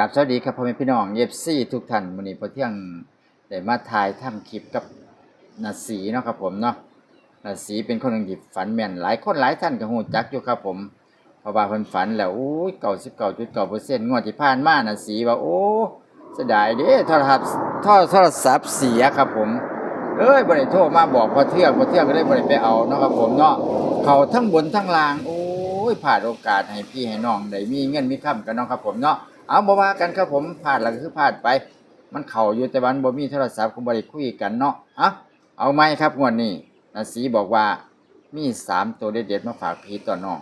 กับสวัสดีครับพ่อแม่พี่น้องเอฟซี่ทุกท่านวันนี้พอเที่ยงได้มาถ่ายทำคลิปกับนาสีเนาะครับผมเนาะนาสีเป็นคนหนึ่งที่ฝันแม่นหลายคนหลายท่านก็ฮู้จักอยู่ครับผมเพราะว่าเพิ่นฝันแล้วโอ้ย99.9%งวดที่ผ่านมานาสีว่าโอ้เสียดายเด้โทรศัพท์โทรโทรศัพท์เสียครับผมเอ้ยบ่ได้โทรมาบอกพอเที่ยงพอเที่ยงก็เลยบ่ได้ไปเอาเนาะครับผมเนาะเขาทั้งบนทั้งล่างโอ้ยพลาดโอกาสให้พี่ให้น้องได้มีเงินมีค่ำกันเนาะครับผมเนาะ เอาบ่ว่ากันครับผมพลาดแล้วก็คือพลาดไป มันเข้าอยู่แต่วันบ่มีโทรศัพท์ก็บ่ได้คุยกันเนาะเอาเอาไหมครับงวดนี้นาสีบอกว่ามีสามตัวเด็ดๆมาฝากพี่ต่อน้อง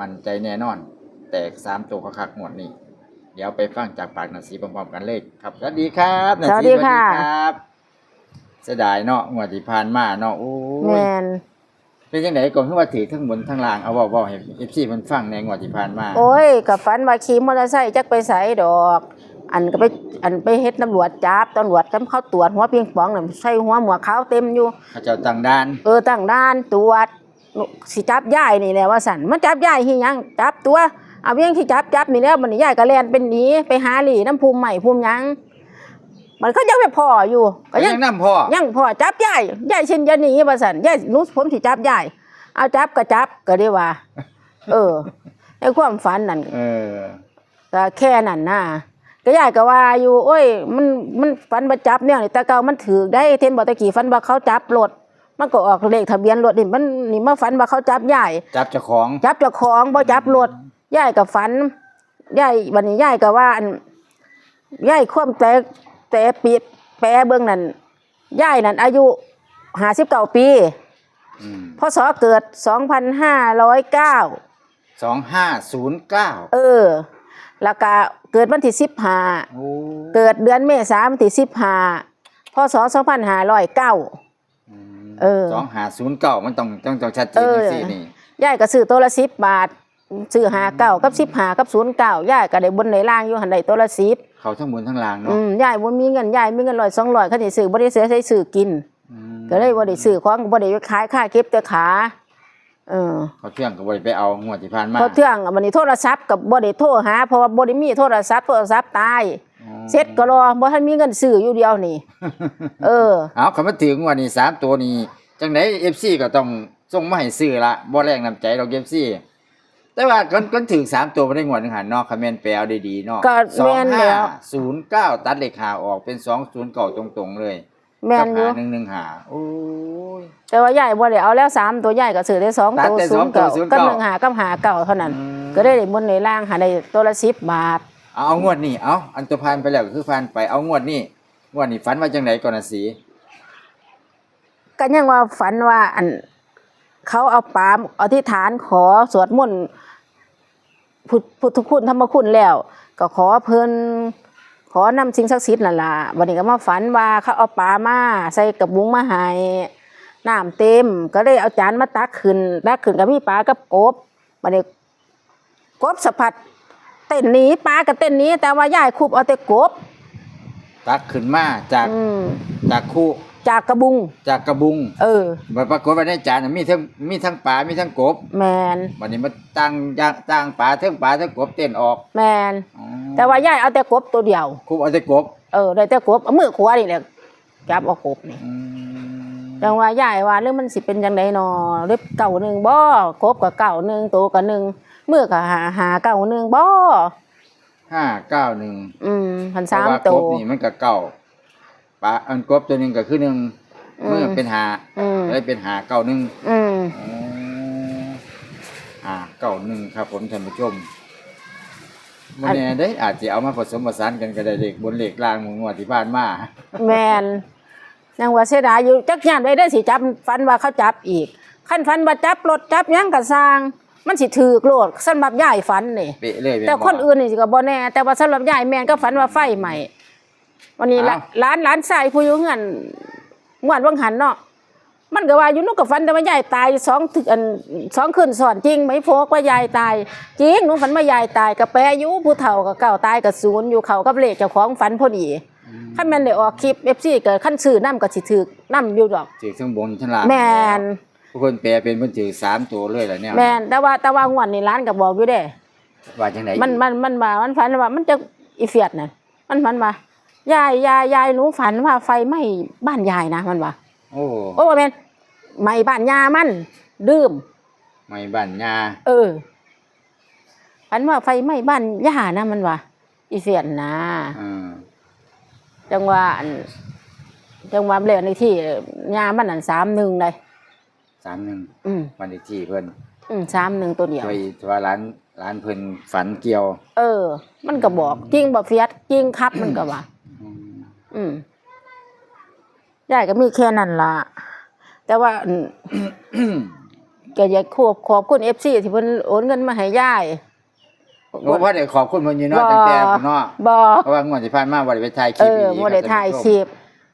มั่นใจแน่นอน แตกสามตัวคักๆงวดนี้ เดี๋ยวไปฟังจากปากนาสีพร้อมๆกันเลยครับสวัสดีครับนาสวัสสีดีค่ะครับเสียดายเนาะงวดที่ผ่านมาเนาะโอ้แมยน เป็นจังไดก็คือว่าถือทั้งบนทั้งล่างเอาเว้าๆให้ FC มันฟังในงวดที่ผ่านมาโอ้ยกับฝันว่าขี่มอเตอร์ไซค์จักไปใส่ดอก อันก็ไปอันไปเฮ็ดตำรวจจับตำรวจจำเขาตรวจหัวเพียงปองน่ะใส่หัวหมวกขาวเต็มอยู่เขาเจ้าตั้งด้าน เออตั้งด่านตรวจสิจับยายนี่แหละว่าสั่นมันจับยายที่ยังจับตัวเอาเพียงที่จับจับนี่แล้วมันยายก็แล่นเป็นหนีไปหาหลีน้ำภูมิใหม่ภูมิหยัง มันก็ยังไม่พออยู่ ก็ก็ยัยังงนำพ่อยังพอจับยายยายเช่นอยาหนีว่าสั่นยายหนู้ผมสิจับยายเอาจับก็จับก็ได้ว่า เออในความฝันนั่นเออก็แค่นั้นน่ะก็ยายก็ว่าอยู่ โอ้ย มันมันฝันบ่จับเนี่ยนี่แต่เก่ามันถือได้เทนบ่ตะกี้ฝันว่าเขาจับรถมันก็ออกเลขทะเบียนรถนี่มันนี่มาฝันว่าเขาจับยายจับเจ้าของ จับเจ้าของบ่จับรถยายก็ฝันยายวันนี้ยายก็ว่าอันยายความแต่ แต่ปีแปรเบิ่งนั่นยายนั่นอายุ59ปีอืมพศเกิด2509 2509เออ แล้วก็เกิดวันที่สิบห้าโอ้เกิดเดือนเมษายนวันที่สิบห้าพศสองพันห้าร้อยเก้ามเออ2509มันต้องต้องต้องชัดเจนเออจังซี่นี่ย่ายก็ซื้อตัวละสิบบาท ซื้อหาเก้ากับสิบหากับศูนย์เก้าย่ายก็ได้บนในล่างอยู่หันใดตัวละสิบเขาทั้งบนทั้งล่างอืเนาะมย่ายบ่มีเงินย่ายมีเงินร้อยสองร้อยเขาสิซื้อบ่ได้เสียใช้ซื้อกิน อืมก็เลยบ่ได้ซื้อของบ่ได้ขายค่าเก็บแต่ขาเออเขาเที่ยงก็บ่ได้ไปเอางวดที่ผ่านมาพอเที่ยงวันนี้โทรศัพท์กับบ่ได้โทรหาเพราะว่าบ่ได้มีโทรศัพท์โทรศัพท์ตาย อ๋อเสร็จก็รอบ่ทันมีเงินซื้ออยู่เดียวนี่ เออ เอาคำว่าถึงวันนี้สามตัวนี้จังได FC ก็ต้องส่งมาให้ซื้อละบ่แรงน้ำใจดอก FC แต่ว่าคนคนถึงสามตัวบ่ได้งวดหนึงหันเนาะคอมเมนต์ไปเอาดีๆเนาะก็แม่นแล้ว2509ตัดเลขหาออกเป็น209ตรงๆเลยแม่นอยู่กับหา115โอ้ย แต่ว่าใหญ่บ่ได้เอาแล้วสามตัวใหญ่ก็ซื้อได้สองตัดตัวแต่ศูสอนงย์ตัวเก่าศูนย์ก็เก้า หนึ่งหากับหาเก่าเท่านั้น อืม ก็ได้บนในล่างหาได้ตัวละสิบบาท เอาเอางวดนี้เอาอันตัวผ่านไปแล้วก็คือผ่านไปเอางวดนี้งวดนี้ฝันว่าจังไดก่อนน่ะสิก็ยังว่าฝันว่าอัน เขาเอาปามอธิษฐานขอสวดมนต์ พุทธพุทธคุณธรรมคุณแล้ว ก็ขอเพิ่นขอนำสิ่งศักดิ์สิทธิ์นั่นล่ะวันนี้ก็มาฝันว่าเขาเอาปลามาใส่กระบุงมาให้น้ำเต็ม ก็เลยเอาจานมาตักขึ้นตักขึ้นก็มีปลากับกบวันนี้กบสะพัดเต้นหนี้ปลาก็เต้นหนี้แต่ว่ายายคุบเอาแต่กบ ตักขึ้นมาจากอืม จากคู่ จากกระบุง จากกระบุงเออบัดปรากฏว่าในจานน่ะมีทั้งมีทั้งปลา มีทั้งกบ แมนวันนี้มาตั้งย่างตั้งปลาทั้งปลาทั้งกบเต้นออก แมนอ๋อแต่ว่ายายเอาแต่กบตัวเดียว คุบเอาแต่กบเออได้แต่กบเอามือขวานี่แหละจับเอากบนี่อืมจังว่ายายว่าเรื่องมันสิเป็นจังไดนอเล็บเก่าหนึ่งบ่กบกับเก่าหนึ่งตัวกับหนึ่งมือกับหาหาเก่าหนึ่งบ่ห้าเก้าหนึ่งอืมพันเพสาราะมว่าตักวบนี่มันก็เก่า ปลาอันกบตัวหนึ่งก็คือหนึ่งอืม เมื่อเป็นหาอืมเลยเป็นหาเก้าหนึ่งอืมอ๋อหาเก้าหนึ่งครับผมท่านผู้ชมมันแน่ได้อาจจะเอามาผสมผสานกันก็ได้เลขบนเลขล่างหมู่งวดที่ผ่านมาแมนยังว่าเสียดายอยู่จักยานไว้ได้สิจับฟันว่าเขาจับอีกขั้นฟันว่าจับรถจับหยังก็สร้าง มันสิถือกโลดสำหรับยายฟันนี่ เป๊ะเลยม่แต่บ่คนอื่นนี่สิก็บ่แน่แต่ว่าสำหรับยายแม่นก็ฝันว่าไฟใหม่ วันนี้ละอ้าว ร้านร้านชายผู้อยู่เฮือนงวดวังหันเนาะมันก็ว่าอยู่นุกกับฝันแต่ว่ายายตายสองถึงอันสองคืนสอนจริงไหมโฟกว่ายายตาย จริงหนูฝันว่ายายตายกับแปรอยู่ผู้เฒ่ากับเก่าตายกับศูนย์อยู่เขากับเลขเจ้าของฝันพอดีขั้นแม่นได้ออกคลิป FC เกิดขั้นซื้อน้ำก็สิถือน้ำอยู่ดอก ถือทั้งบนทั้งล่างแม่นผู้คนแปลเป็นเพิ่นถือสามตัวเลยล่ะเนี่ยแม่นแต่ว่าแต่ว่างวดนี่ร้านก็บอกอยู่เด้ ว่าจังได๋มันมันมันมามันฝันว่ามันจะอีเฟียดนั่นมันฝันว่า ยายยายยายหนูฝันว่าไฟไหม้บ้านยายนะมันว่าโอ้โอ้บ่แม่นไหม้บ้านยามันดื่มไม่บ้านยาเออฝันว่าไฟไหม้บ้านย่านะมันว่าอีเฟียนนะ อืมจังว่าอันจังว่าเลขในที่ยามันอันสามหนึ่งเลยสามหนึ่งอืมวันที่ที่เพิ่นอืมสามหนึ่งตัวเดียวโดยว่าร้านร้านเพิ่นฝันเกี่ยว เออ มันก็บอกจริงบ่เฟียดจริงครับมันก็ว่า อืมอืมยายก็มีแค่นั้นล่ะ แต่ว่าอันก็อยากขอบขอบคุณเอฟซีที่เพิ่นโอนเงินมาให้ยายโอ้พ่อได้ขอบคุณเพิ่นอยู่เนาะบ่ตั้งแต่พุ่นเนาะบ่เพราะว่างวดที่ผ่านมาบ่ได้ไปถ่ายคเอลิปอดีๆบ่ได้รับถ่ายท่นคลิป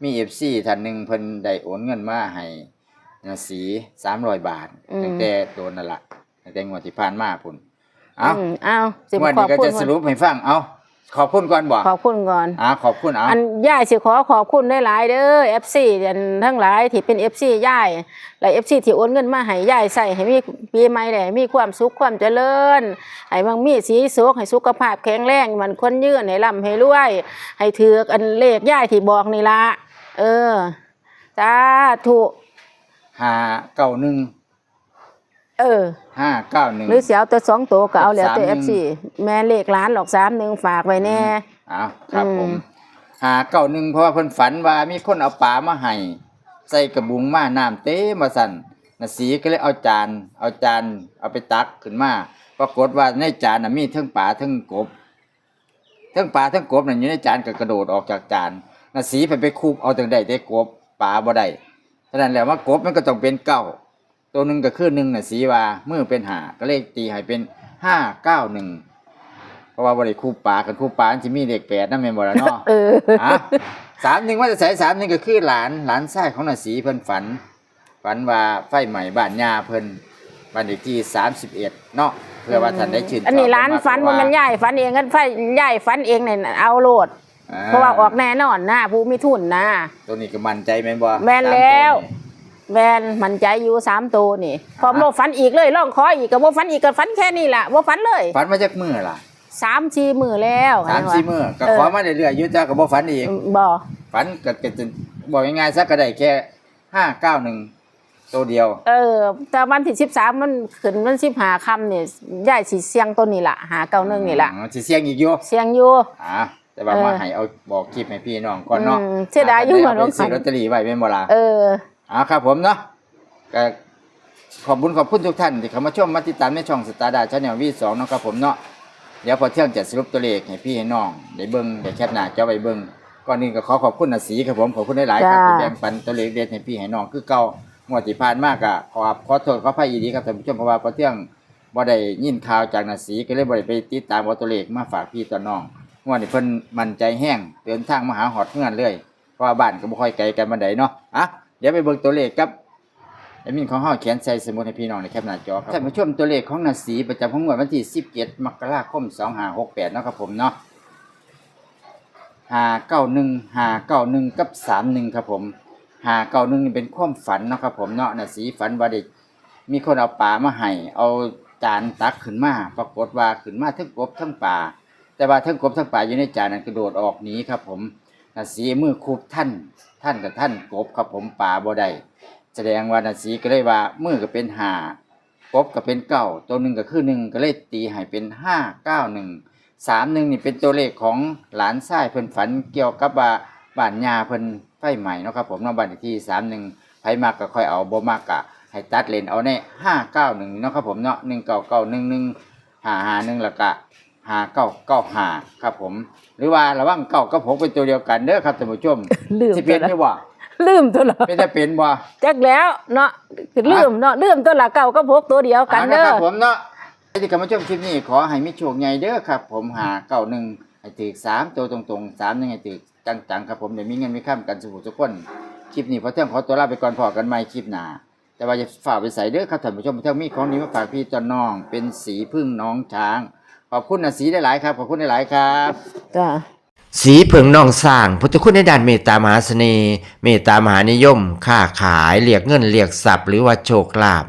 มี FC ท่านหนึงเพิ่นได้โอนเงินมาให้นาสี300บาทอืมตั้งแต่โดนนั่นล่ะตั้งแต่งวดที่ผ่านมาพุ่นเอ้าอืมเอาสิวันขอนี้บก็คุณจะสรุปให้ฟังเอา ขอบคุณก่อนบ่ขอบคุณก่อนอ่าขอบคุณเอาอันย่ายสิขอขอบคุณหลายๆเด้อ FC อันทั้งหลายที่เป็น FC ย่ายและ FC ที่โอนเงินมาให้ย่ายใส่ให้มีปีใหม่ได้มีความสุขความเจริญให้มันมีสีสุขให้สุขภาพแข็งแรงมันคนยืนให้ร่ำให้รวย ให้ถืออันเลขย่ายที่บอกนี่ละเออสาธุ591เออ591หรือเสียวแต่สองตัวก็เอาแล้วแต่สามหนึ่ง FC แม่เลขร้านหรอกสามหนึ่งฝากไว้แน่เอาครับอืมผม591เพราะว่าเพิ่นฝันว่ามีคนเอาปลามาให้ใส่กระบุงมาน้ำเต็มมาสั่นนาสีก็เลยเอาจาน เอาจาน เอาไปตักขึ้นมาปรากฏว่าในจานน่ะมีทั้งปลาทั้งกบทั้งปลาทั้งกบนั่นอยู่ในจานก็กระโดดออกจากจานนาสีไปไปคูบเอาถึงได้แต่กบปลาบ่ได้ฉะนั้นแล้วว่ากบมันก็ต้องเป็นเก้า ตัวหนึ่งก็คือหนึ่งน่ะสีว่ามือเป็นหาก็เลขตีให้เป็นห้าเก้าหนึ่งเพราะว่าบ่ได้คูบปลากันคูบปลามันจะมีเลขแปดนั่นเป็นบ่ละเนาะเอออะสามหนึ่งว่าจะใส่สามหนึ่งก็คือหลานหลานชายของนาสีเพิ่นฝัน ฝันว่าไฟใหม่บ้านยาเพิ่นบ้านเลขที่สามสิบเอ็ดเนาะเพื่อว่าท่านได้ชื่นชอบอันนี้ร้านฝันว่ามันย่ายฝันเองกันไฟย่ายฝันเองเนี่ยเอาโลดอ่เพราะว่าออกแน่นอนนะผู้มีทุนนะตัวนี้ก็มั่นใจแม่นบ่แม่นแล้ว สามตัวนี่แมนมันใจอยู่สามตัวนี่พร้อมโลดฝันอีกเลยล่องคออีกกับว่าฝันอีกกับฝันแค่นี้แหละว่าฝันเลยฝันมาจากมือล่ะสามสี่มือแล้วสามสี่มือก็เออขอมาเรื่อยๆอยุ่จ้าก็บ่ฝันอีกบ่ฝันก็ก็จะบอกง่ายๆซะก็ได้แค่ห้าเก้าหนึ่งตัวเดียว เออ แต่วันที่สิบสามมันขึ้นมันสิบหาคำเนี่ยย่ายสีเสียงตัวนี้ละหาเก้าหนึ่งนี่ละอืมสิเสียงอีกอยู่เสียงอยู่อ่าแต่ว่าเออมาให้เอาบอกคลิปให้พี่น้องก่อนเนาะอืมเสียดายอยู่เหมือนเหมือนซื้อว่าลอตเตอรี่ไว้เป็นบ่ล่ะเออ อ่าครับผมเนาะก็ขอบคุญขอบคุณทุกท่านที่เข้ามาชมมาติดตามในช่องสตาร์ดาชาแนลวีสองเนาะครับผมเนาะเดี๋ยวพอเที่ยงจะสรุปตัวเลขให้พี่ให้น้องได้เบิ่งได้แคปหน้าจอไว้เบิ่งก่อนอื่นก็ขอขอบคุณนาสีครับผมขอบคุณหลายๆครับจ้าที่แบ่งปันตัวเลขเด็ดให้พี่ให้น้องคือเก่างวดที่ผ่านมากอะขอขอโทษขออภัยอีดีครับท่านผู้ชมเพราะว่าพอเที่ยงบ่ได้ยินข่าวจากนาสีก็เลยบ่ได้ไปติดตามเอาตัวเลขมาฝากพี่ต่อน้องงวดนี้เพิ่นมั่นใจแห้งเดินทางมาหาฮอดเงินเลยเพราะว่าบ้านก็บ่ค่อยไกลกันบันไดเนาะอะ เดี๋ยวไปเบิ่งตัวเลขครับแอดมินของเฮาเขียนใส่สมุดให้พี่น้องในแคปหน้าจอครับท่านผู้ชมตัวเลขของนาสีประจำของงวดวันที่17มกราคม2568เนาะครับผมเนาะ591 591กับ31ครับผม591นี่เป็นความฝันเนาะครับผมเนาะนาสีฝันว่าได้มีคนเอาปลามาให้เอาจานตักขึ้นมาปรากฏว่าขึ้นมาทั้งกบทั้งปลาแต่ว่าทั้งกบทั้งปลาอยู่ในจานนั้นกระโดดออกหนีครับผม นาสีมือคูบท่านท่านกับท่านกบครับผมป่าบ่ได้แสดงว่านาสีก็เลยว่ามือก็เป็นหากบก็เป็นเก้าตัวหนึ่งก็คือหนึ่งก็เลยตีให้เป็นห้าเก้าหนึ่งสามหนึ่งนี่เป็นตัวเลขของหลานชายเพิ่นฝันเกี่ยวกับว่าบ้านยาเพิ่นไฟใหม่เนาะครับผมเนาะบ้านที่สามหนึ่งไผมากก็ค่อยเอาบ่มากกะให้ตัดเลนเอาในห้าเก้าหนึ่งเนาะครับผมเนาะหนึ่งเก้าเก้าหนึ่งหนึ่งห้าห้าหนึ่งล้วก็ ห้าเก้าเก้าห้าครับผม หรือว่าระวังเก้ากับหกเป็นตัวเดียวกันเด้อครับท่านผู้ชมลืม สิตัเป็วนละนี่บ่ลืมตัวละเป็นแต่เป็นบ่จักแล้วเนาะลืมเนาะลืมตัวละเก่าก็พกตัวเดียวกันอ่าเด้นะคอรับผมเนาะที่กำมาชมคลิปนี้ขอให้มีโชคใหญ่เด้อครับ ผมหาเก้าหนึ่งให้ถือสามตัวตรงๆสามหนึ่งให้ถือจังๆครับผมเดี๋ยวมีเงินมีข้ามกันสุขทุกคนคลิปนี้พอเที่ยงขอตัวลาไปก่อนพอกันใหม่คลิปหน้าแต่ว่าจะฝากไปใส่เด้อครับท่านผู้ชมพอเที่ยงมีของดีมาฝากพี่ตอนน้อง เป็นสีพึ่งน้องช้าง ขอบคุณนะสีได้หลายๆครับ ขอบคุณได้หลายๆครับ จ้า สีเผิงนองสร้าง พุทธคุณในด้านเมตตามหาเสน่ห์เมตตามหานิยม ค้าขายเรียกเงินเรียกทรัพย์หรือว่าโชคลาภ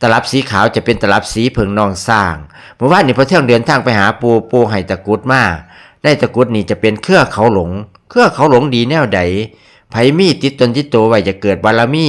ตลับสีขาวจะเป็นตลับสีเผิงนองสร้างเมื่อวานนี้พอเที่ยงเดินทางไปหาปูปูไห้ตะกรุดมาในได้ตะกรุดนี่จะเป็นเครือเขาหลง เครือเขาหลงดีแนวใดไผมีติดตนติดตัวไว้จะเกิดบารมี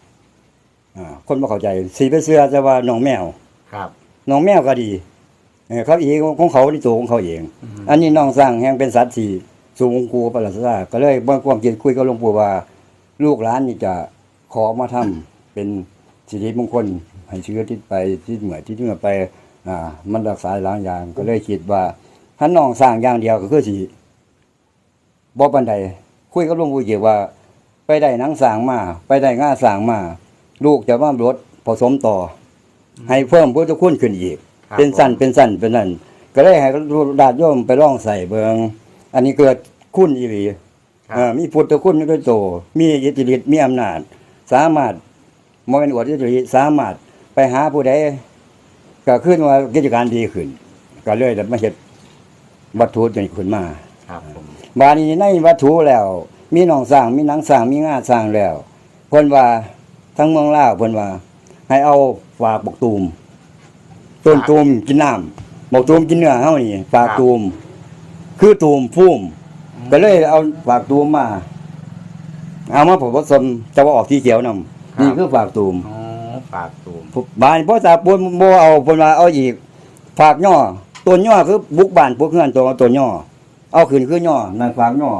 อ่าคนบ่เข้าใจสีไปเสื้อแต่ว่าหนองแมวครับหนองแมวก็ดีเออเขาเองของเขาในตัวของเขาเองอันนี้หนองสร้างแห่งเป็นสัตว์ที่สูงกูประหลาดซาก็เลยบ่ความคิดคุยกับหลวงปู่ว่า ลูกหลานนี่จะขอมาทำเป็นสิริมงคลให้เชื้อที่ไปที่เหมือนที่เหมือนไป อ่า มันรักษาหลายอย่างก็เลยคิดว่าถ้าน้องสร้างอย่างเดียวก็คือสิบ่ปานใดคุยกับหลวงปู่เกี่ยวว่า ไปได้หนังสร้างมาไปได้ง่าสร้างมา ลูกจะมารถผสมต่ออให้เพิ่มพุทธคุณขึ้นอีก ครับเป็นสั้นเป็นสั้นเป็นนั่นก็เลยให้ดาดโยมไปลองใส่เบิงอันนี้เกิดคุณอีหลีครับ เอ่อมีพุทธคุณด้วยโตมีอิทธิฤทธิ์มีอำนาจ สามารถมเป็นอวดอิทธิฤทธิ์สามารถไปหาผู้ใดก็ขึ้นว่ากิจการดีขึ้น ก็เลยได้มาเฮ็ดวัตถุนี้ขึ้นมา ครับผม บาดนี้ในวัตถุแล้ว มีหนองสร้างมีหนังสร้างมีงาสร้างแล้วเพิ่นว่า ทั้งเมืองลาวเพิ่นว่า ให้เอาฝากบกตูม ต้นตูมกินน้ำบกตูมกินเนื้อเฮานี่ฝากตูม คือตูมพุ่มก็เลยเอาฝากตูมมา เอามาผสมจะว่าออกที่เขียวนำนี่คือฝากตูมอ๋อฝากตูมบ้านพ่อตาปูนบ่เอาเพิ่นว่าเอาอีกฝากย่อตัวย่อคือบุกบ้านพวกเฮือนตัวตัวย่อเอาขึ้นคือย่อนั่นฝากย่อ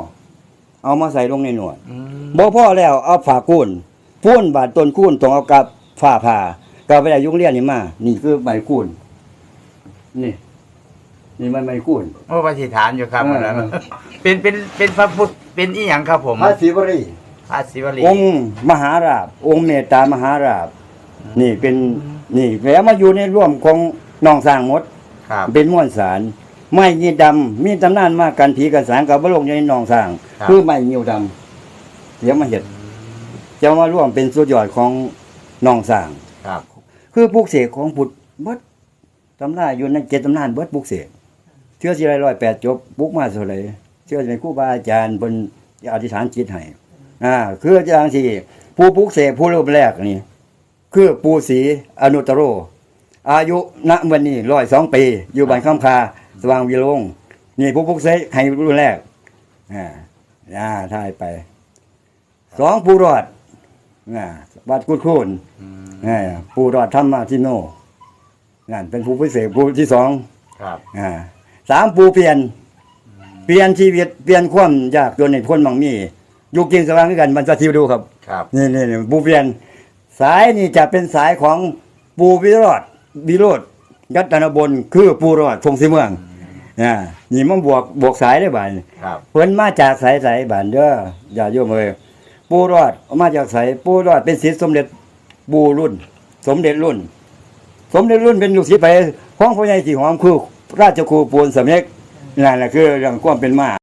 เอามาใส่ลงในหนวดอืมบ่พอแล้วเอาฝากคูน พูนบาดต้นคูนต้องเอากับฝ้าผ่าก็ไปได้ยุงเรียนนี่มา นี่คือใบคูนนี่ นี่มันใบคูน โอ้ปฏิฐานอยู่ครับเออ วันนั้นเป็นเป็นเป็นพระพุทธเป็นอีหยังครับผมพระศิวรีพระศิวลีองค์มหาราบ องค์เมตตามหาราบ นี่เป็นนี่แล้วมาอยู่ในร่วมของน้องสร้างหมด ครับ เป็นม้วนสาร ไม้ยีดำมีตำนานมากกันผีกันสางกับบลงอยู่ในหนองสร้าง ครับ คือไม้ยิวดำเดี๋ยวมาเห็ด จะมาร่วมเป็นสุดยอดของหนองสร้าง ครับ คือปลูกเสกของพุทธเบิดตำนานอยู่ในเจ็ดตำนานเบิดปลูกเสกเชื่อสิไรร้อยแปดจบปลูกมาเท่าไหรเชื่อในครูบาอาจารย์บนอธิษฐานจิตให้อ่าคืออย่างที่ผู้ปลูกเสกผู้รูปแรกนี่คือปูศรีอนุตตโร อายุณวันนี้ร้อยสองปี อยู่บ้านข้ามคาสว่างวิโรงนี่ผู้พุกเสกให้รุ่นแรกอ่าอ่าถ่ายไปสองผู้รอด อ่าวัดกุดคูนอืมอ่าผู้รอดธรรมาทิโนนั่นเป็นผู้พิเศษผู้ที่สองครับอ่าสามผู้เปลี่ยน เปลี่ยนชีวิตเปลี่ยนความยากจนในพ้นมังมีอยู่กินสว่างด้วยกันมันจะทิวดูครับครับนี่นี่นี่ปูเปลี่ยน สายนี่จะเป็นสายของปูวิโรธวิโรธยัตนบนคือปูรอดทงสีเมืองอ่านี่มันบวกบวกสายได้บ่ายครับเพิ่นมาจากสายสายบานเด้ออย่าโยมเอ้ย ปูรอดมาจากสายปูรอดเป็นศิษย์สมเด็จปูรุ่น สมเด็จรุ่น สมเด็จรุ่นเป็นลูกศิษย์ไปของพ่อใหญ่สีหอมคือราชครูปูนสำเด็จนั่นแหละคือเรื่องความเป็นมา